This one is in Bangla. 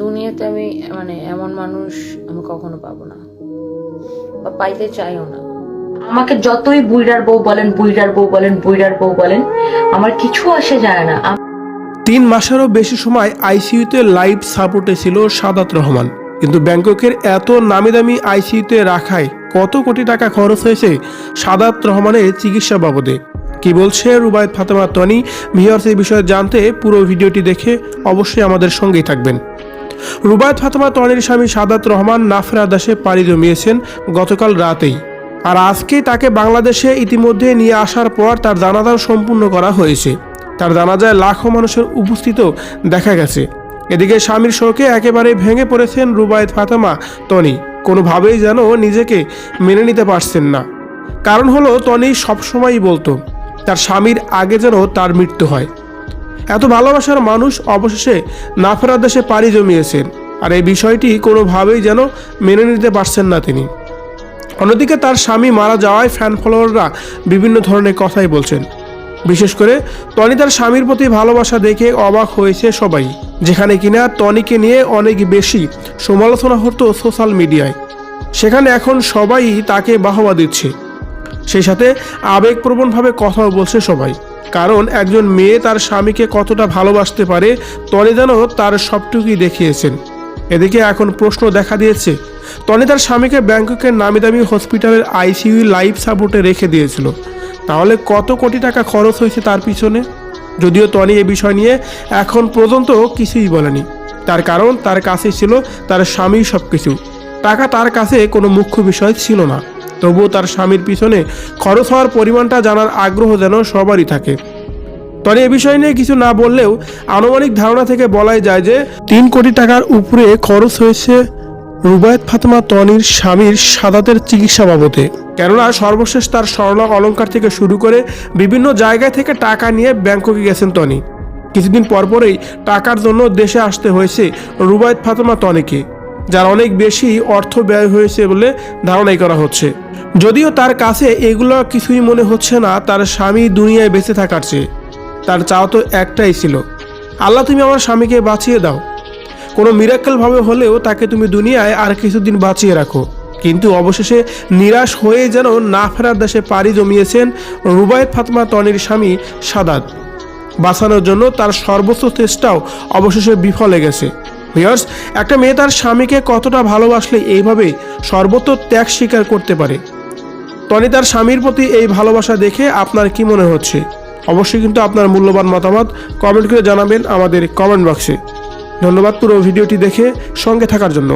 দুনিয়াতে আমি মানে এমন মানুষ আমি কখনো পাবো না। বা পাইতে চাইও না। আমাকে যতই বুইড়ার বউ বলেন বুইড়ার বউ বলেন বুইড়ার বউ বলেন আমার কিছু আসে যায় না। তিন মাসেরও বেশি সময় আইসিইউতে লাইভ সাপোর্টে ছিল সাদাত রহমান। কিন্তু ব্যাংককের এত নামি দামি আইসিইউতে রাখায় কত কোটি টাকা খরচ হয়েছে সাদাত রহমানের চিকিৎসা বাবদে। কি বলছে রুবায়ত ফাতেমা টনি ভিওর্স এই বিষয়ে জানতে পুরো ভিডিওটি দেখে অবশ্যই আমাদের সঙ্গেই থাকবেন। রুবায়ত ফাতেমা টনির স্বামী সাদাত রহমান নাফরা দাসে পাড়ি জমিয়েছেন গতকাল রাতেই। আর আজকে তাকে বাংলাদেশে ইতিমধ্যে নিয়ে আসার পর তার জানাজাও সম্পূর্ণ করা হয়েছে। তার জানাজায় লাখো মানুষের উপস্থিত দেখা গেছে। এদিকে স্বামীর শোকে একেবারে ভেঙে পড়েছেন রুবায়ত ফাতেমা টনি কোনোভাবেই যেন নিজেকে মেনে নিতে পারছেন না। কারণ হলো টনি সবসময়ই বলতো, তার স্বামীর আগে যেন তার মৃত্যু হয়। এত ভালোবাসার মানুষ অবশেষে নাফেরার দেশে পাড়ি জমিয়েছেন আর এই বিষয়টি কোনোভাবেই যেন মেনে নিতে পারছেন না তিনি। অন্যদিকে তার স্বামী মারা যাওয়ায় ফ্যান ফলোয়াররা বিভিন্ন ধরনের কথাই বলছেন। বিশেষ করে টনি তার স্বামীর প্রতি ভালোবাসা দেখে অবাক হয়েছে সবাই, যেখানে কিনা টনিকে নিয়ে অনেক বেশি সমালোচনা হতো সোশ্যাল মিডিয়ায়। সেখানে এখন সবাই তাকে বাহবা দিচ্ছে। সেই সাথে আবেগপ্রবণভাবে কথাও বলছে সবাই। কারণ একজন মেয়ে তার স্বামীকে কতটা ভালোবাসতে পারে, তনি যেন তার সবটুকুই দেখিয়েছেন। এদিকে এখন প্রশ্ন দেখা দিয়েছে, তনি তার স্বামীকে ব্যাংককের নামি দামি হসপিটালের আইসিইউ লাইফ সাপোর্টে রেখে দিয়েছিল। তাহলে কত কোটি টাকা খরচ হয়েছে তার পিছনে? যদিও টনি এ বিষয় নিয়ে এখন পর্যন্ত কিছুই বলেনি। তার কারণ তার কাছে ছিল তার স্বামীর সব কিছু টাকা তার কাছে কোনো মুখ্য বিষয় ছিল না। তবুও তার স্বামীর পিছনে খরচ হওয়ার পরিমাণটা জানার আগ্রহ যেন সবারই থাকে। তবে এ বিষয় নিয়ে কিছু না বললেও আনুমানিক ধারণা থেকে বলাই যায় যে তিন কোটি টাকার উপরে খরচ হয়েছে রুবায়ত ফাতেমা তনির স্বামীর সাদাতের চিকিৎসা বাবদে। কেননা সর্বশেষ তার স্বর্ণ অলঙ্কার থেকে শুরু করে বিভিন্ন জায়গা থেকে টাকা নিয়ে ব্যাংককে গেছেন তনি। কিছুদিন পরপরেই টাকার জন্য দেশে আসতে হয়েছে রুবায়ত ফাতেমা তনিকে। যার অনেক বেশি অর্থ ব্যয় হয়েছে বলে ধারণাই করা হচ্ছে। যদিও তার কাছে এগুলো কিছুই মনে হচ্ছে না, তার স্বামী দুনিয়ায় বেঁচে থাকার চেয়ে। তার চাও তো একটাই ছিল, আল্লাহ, তুমি আমার স্বামীকে বাঁচিয়ে দাও। কোনো মিরাক্কেলভাবে হলেও তাকে তুমি দুনিয়ায় আর কিছুদিন বাঁচিয়ে রাখো। কিন্তু অবশেষে নিরাশ হয়ে যেন না ফেরার দেশে পাড়ি জমিয়েছেন রুবায়ত ফাতমা তনির স্বামী সাদাত। বাঁচানোর জন্য তার সর্বোচ্চ চেষ্টাও অবশেষে বিফলে গেছে। ভিউয়ার্স একটা মেয়ে তার স্বামীকে কতটা ভালোবাসলে এইভাবে সর্বত্র ত্যাগ স্বীকার করতে পারে। টনি তার স্বামীর প্রতি এই ভালোবাসা দেখে আপনার কি মনে হচ্ছে? অবশ্যই কিন্তু আপনার মূল্যবান মতামত কমেন্ট করে জানাবেন আমাদের কমেন্ট বক্সে। ধন্যবাদ পুরো ভিডিওটি দেখে সঙ্গে থাকার জন্য।